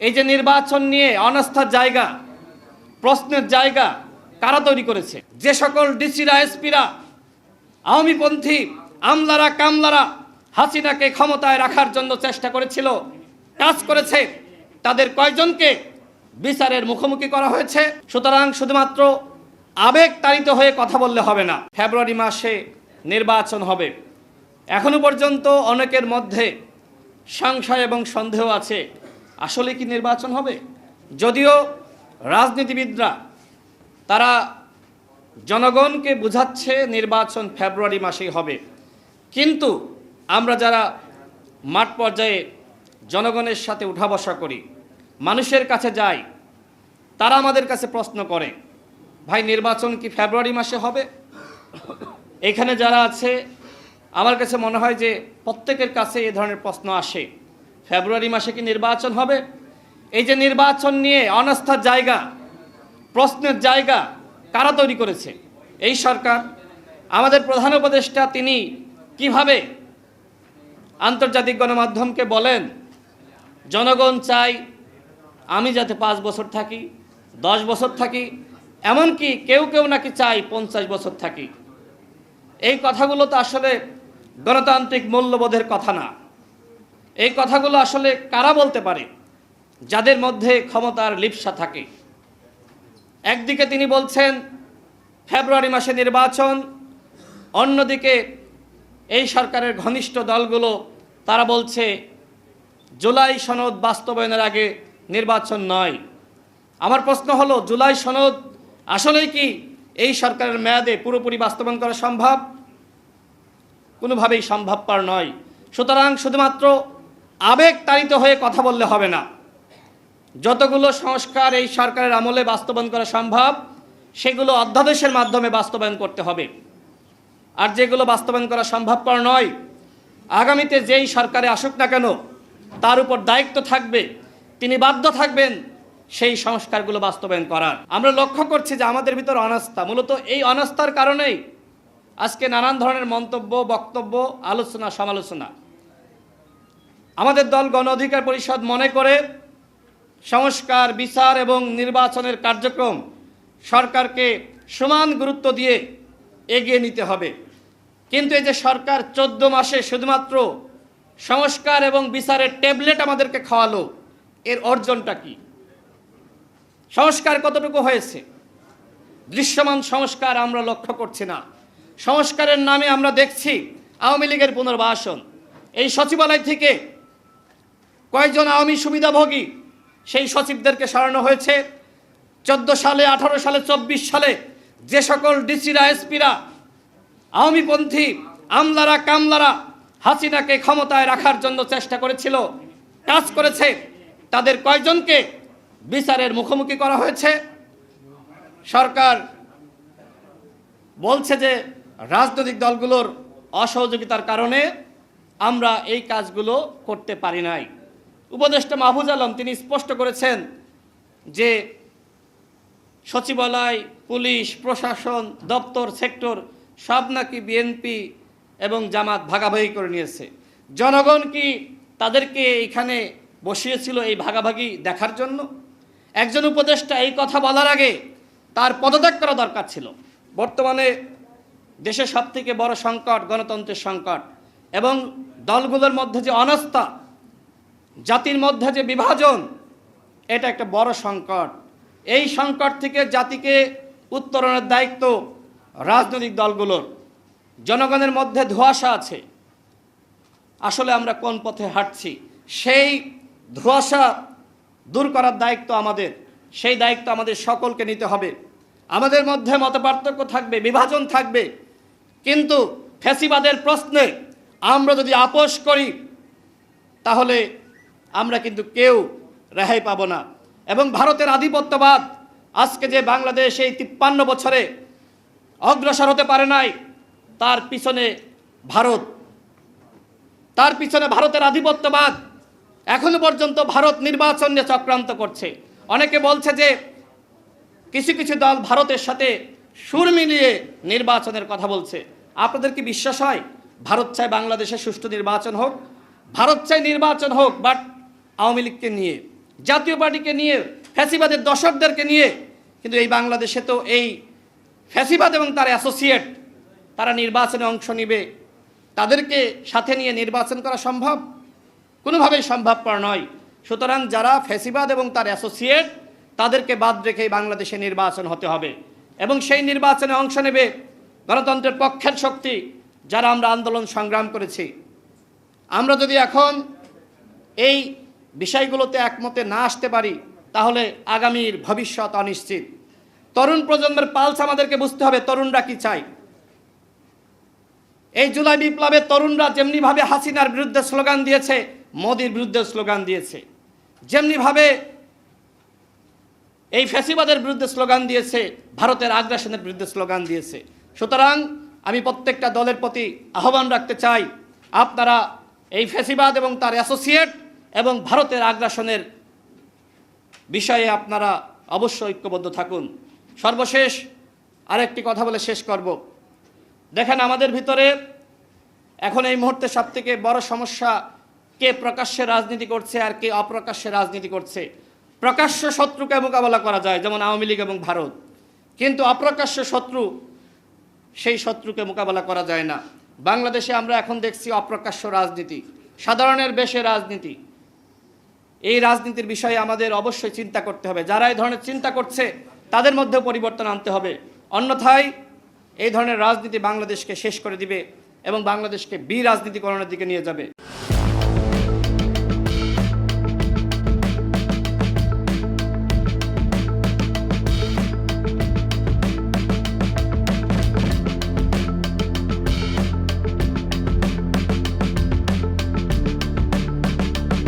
এই যে নির্বাচন নিয়ে অনাস্থার জায়গা, প্রশ্নের জায়গা কারা তৈরি করেছে? যে সকল ডিসিরা, এসপিরা, আওয়ামীপন্থী, আমলারা, কামলারা হাসিনাকে ক্ষমতায় রাখার জন্য চেষ্টা করেছিল, কাজ করেছে, তাদের কয়জনকে বিচারের মুখোমুখি করা হয়েছে? সুতরাং শুধুমাত্র আবেগ তাড়িত হয়ে কথা বললে হবে না। ফেব্রুয়ারি মাসে নির্বাচন হবে। এখনও পর্যন্ত অনেকের মধ্যে সংশয় এবং সন্দেহ আছে। আসলে কি নির্বাচন হবে? যদিও রাজনীতিবিদরা, তারা জনগণকে বুঝাচ্ছে নির্বাচন ফেব্রুয়ারি মাসেই হবে। কিন্তু আমরা যারা মাঠ পর্যায়ে জনগণের সাথে উঠা বসা করি, মানুষের কাছে যাই, তারা আমাদের কাছে প্রশ্ন করে, ভাই, নির্বাচন কি ফেব্রুয়ারি মাসে হবে? এখানে যারা আছে, আমার কাছে মনে হয় যে প্রত্যেকের কাছে এ ধরনের প্রশ্ন আসে। ফেব্রুয়ারি মাসে কি নির্বাচন হবে? এই যে নির্বাচন নিয়ে অনাস্থার জায়গা, প্রশ্নের জায়গা কারা তৈরি করেছে? এই সরকার, আমাদের প্রধান উপদেষ্টা তিনি কীভাবে আন্তর্জাতিক গণমাধ্যমকে বলেন, জনগণ চাই আমি যাতে পাঁচ বছর থাকি, দশ বছর থাকি, এমনকি কেউ কেউ নাকি চাই পঞ্চাশ বছর থাকি। এই কথাগুলো তো আসলে গণতান্ত্রিক মূল্যবোধের কথা না। এই কথাগুলো আসলে কারা বলতে পারে? যাদের মধ্যে ক্ষমতার লিপ্সা থাকে। একদিকে তিনি বলছেন, ফেব্রুয়ারি মাসে নির্বাচন, অন্যদিকে এই সরকারের ঘনিষ্ঠ দলগুলো, তারা বলছে, জুলাই সনদ বাস্তবায়নের আগে নির্বাচন নয়। আমার প্রশ্ন হলো, জুলাই সনদ আসলেই কি এই সরকারের মেয়াদে পুরোপুরি বাস্তবায়ন করা সম্ভব? কোনোভাবেই সম্ভবপর নয়। সুতরাং শুধুমাত্র আবেগ তাড়িত হয়ে কথা বললে হবে না। যতগুলো সংস্কার এই সরকারের আমলে বাস্তবায়ন করা সম্ভব, সেগুলো অধ্যাদেশের মাধ্যমে বাস্তবায়ন করতে হবে। আর যেগুলো বাস্তবায়ন করা সম্ভবপর নয়, আগামীতে যেই সরকারে আসুক না কেন, তার উপর দায়িত্ব থাকবে, তিনি বাধ্য থাকবেন সেই সংস্কারগুলো বাস্তবায়ন করার। আমরা লক্ষ্য করছি যে আমাদের ভিতর অনাস্থা, মূলত এই অনাস্থার কারণেই আজকে নানান ধরনের মন্তব্য, বক্তব্য, আলোচনা, সমালোচনা। আমাদের দল গণ অধিকার পরিষদ মনে করে সংস্কার, বিচার এবং নির্বাচনের কার্যক্রম সরকারকে সমান গুরুত্ব দিয়ে এগিয়ে নিতে হবে। কিন্তু এই যে সরকার চোদ্দ মাসে শুধুমাত্র সংস্কার এবং বিচারের ট্যাবলেট আমাদেরকে খাওয়ালো, এর অর্জনটা কি? সংস্কার কতটুকু হয়েছে? দৃশ্যমান সংস্কার আমরা লক্ষ্য করছি না। সংস্কারের নামে আমরা দেখছি আওয়ামী লীগের পুনর্বাসন। এই সচিবালয় থেকে কয়েকজন আওয়ামী সুবিধাভোগী? সেই সচিবদেরকে সরানো হয়েছে। চোদ্দ সালে, আঠারো সালে, চব্বিশ সালে যে সকল ডিসিরা, এসপিরা, আওয়ামীপন্থী, আমলারা, কামলারা হাসিনাকে ক্ষমতায় রাখার জন্য চেষ্টা করেছিল, কাজ করেছে, তাদের কয়জনকে বিচারের মুখোমুখি করা হয়েছে? সরকার বলছে যে রাজনৈতিক দলগুলোর অসহযোগিতার কারণে আমরা এই কাজগুলো করতে পারি নাই। উপদেষ্টা মাহফুজ আলম তিনি স্পষ্ট করেছেন যে সচিবালয়, পুলিশ, প্রশাসন, দপ্তর, সেক্টর সব নাকি বিএনপি এবং জামাত ভাগাভাগি করে নিয়েছে। জনগণ কি তাদেরকে এখানে বসিয়েছিল এই ভাগাভাগি দেখার জন্য? একজন উপদেষ্টা এই কথা বলার আগে তার পদত্যাগ করা দরকার ছিল। বর্তমানে দেশের সবথেকে বড় সংকট গণতন্ত্রের সংকট এবং দলগুলোর মধ্যে যে অনাস্থা জাতির মধ্যে যে বিভাজন, এটা একটা বড় সংকট। এই সংকট থেকে জাতিকে উত্তরণের দায়িত্ব রাজনৈতিক দলগুলোর। জনগণের মধ্যে ধোঁয়াশা আছে। আসলে আমরা কোন পথে হাঁটছি? সেই ধোঁয়াশা দূর করার দায়িত্ব আমাদের। সেই দায়িত্ব আমাদের সকলকে নিতে হবে। আমাদের মধ্যে মতপার্থক্য থাকবে, বিভাজন থাকবে। কিন্তু ফ্যাসিবাদের প্রশ্নে আমরা যদি আপোষ করি, তাহলে আমরা কিন্তু কেউ রেহাই পাবো না। এবং ভারতের আধিপত্যবাদ আজকে যে বাংলাদেশ এই তিপ্পান্ন বছরে অগ্রসর হতে পারে নাই, তার পিছনে ভারত। তার পিছনে ভারতের আধিপত্যবাদ এখনও পর্যন্ত ভারত নির্বাচন নিয়ে চক্রান্ত করছে। অনেকে বলছে যে কিছু কিছু দল ভারতের সাথে সুর মিলিয়ে নির্বাচনের কথা বলছে। আপনাদের কি বিশ্বাস হয়? ভারত চায় বাংলাদেশে সুষ্ঠু নির্বাচন হোক, ভারত চায় নির্বাচন হোক বাট আওয়ামী লীগকে নিয়ে, জাতীয় পার্টিকে নিয়ে, ফ্যাসিবাদের দশকদেরকে নিয়ে, কিন্তু এই বাংলাদেশে তো এই ফ্যাসিবাদ এবং তার অ্যাসোসিয়েট, তারা নির্বাচনে অংশ নিবে, তাদেরকে সাথে নিয়ে নির্বাচন করা সম্ভব? কোনোভাবেই সম্ভবপর নয়। সুতরাং যারা ফ্যাসিবাদ এবং তার অ্যাসোসিয়েট, তাদেরকে বাদ রেখে বাংলাদেশে নির্বাচন হতে হবে। এবং সেই নির্বাচনে অংশ নেবে গণতন্ত্রের পক্ষের শক্তি যারা আমরা আন্দোলন সংগ্রাম করেছি। আমরা যদি এখন এই বিষয়গুলোতে একমতে না আসতে পারি, তাহলে আগামীর ভবিষ্যৎ অনিশ্চিত। তরুণ প্রজন্মের পালস আমাদেরকে বুঝতে হবে, তরুণরা কি চায়? এই জুলাই বিপ্লবে তরুণরা যেমনিভাবে হাসিনার বিরুদ্ধে স্লোগান দিয়েছে, মোদির বিরুদ্ধে স্লোগান দিয়েছে। যেমনিভাবে এই ফ্যাসিবাদের বিরুদ্ধে স্লোগান দিয়েছে, ভারতের আগ্রাসনের বিরুদ্ধে স্লোগান দিয়েছে। সুতরাং আমি প্রত্যেকটা দলের প্রতি আহ্বান রাখতে চাই, আপনারা এই ফ্যাসিবাদ এবং তার অ্যাসোসিয়েট এবং ভারতের আগ্রাসনের বিষয়ে আপনারা অবশ্যই ঐক্যবদ্ধ থাকুন। সর্বশেষ আরেকটি কথা বলে শেষ করব। দেখেন আমাদের ভিতরে এখন এই মুহূর্তে সবথেকে বড় সমস্যা কে প্রকাশ্যে রাজনীতি করছে আর কে অপ্রকাশ্যে রাজনীতি করছে। প্রকাশ্য শত্রুকে মোকাবেলা করা যায়, যেমন আওয়ামী লীগ এবং ভারত। কিন্তু অপ্রকাশ্য শত্রু, সেই শত্রুকে মোকাবেলা করা যায় না। বাংলাদেশে আমরা এখন দেখছি অপ্রকাশ্য রাজনীতি। সাধারণের বেশে রাজনীতি। এই রাজনীতির বিষয়ে আমাদের অবশ্যই চিন্তা করতে হবে। যারা এই ধরনের চিন্তা করছে, তাদের মধ্যে পরিবর্তন আনতে হবে। অন্যথায় এই ধরনের রাজনীতি বাংলাদেশকে শেষ করে দিবে এবং বাংলাদেশকে বি রাজনীতিকরণের দিকে নিয়ে যাবে।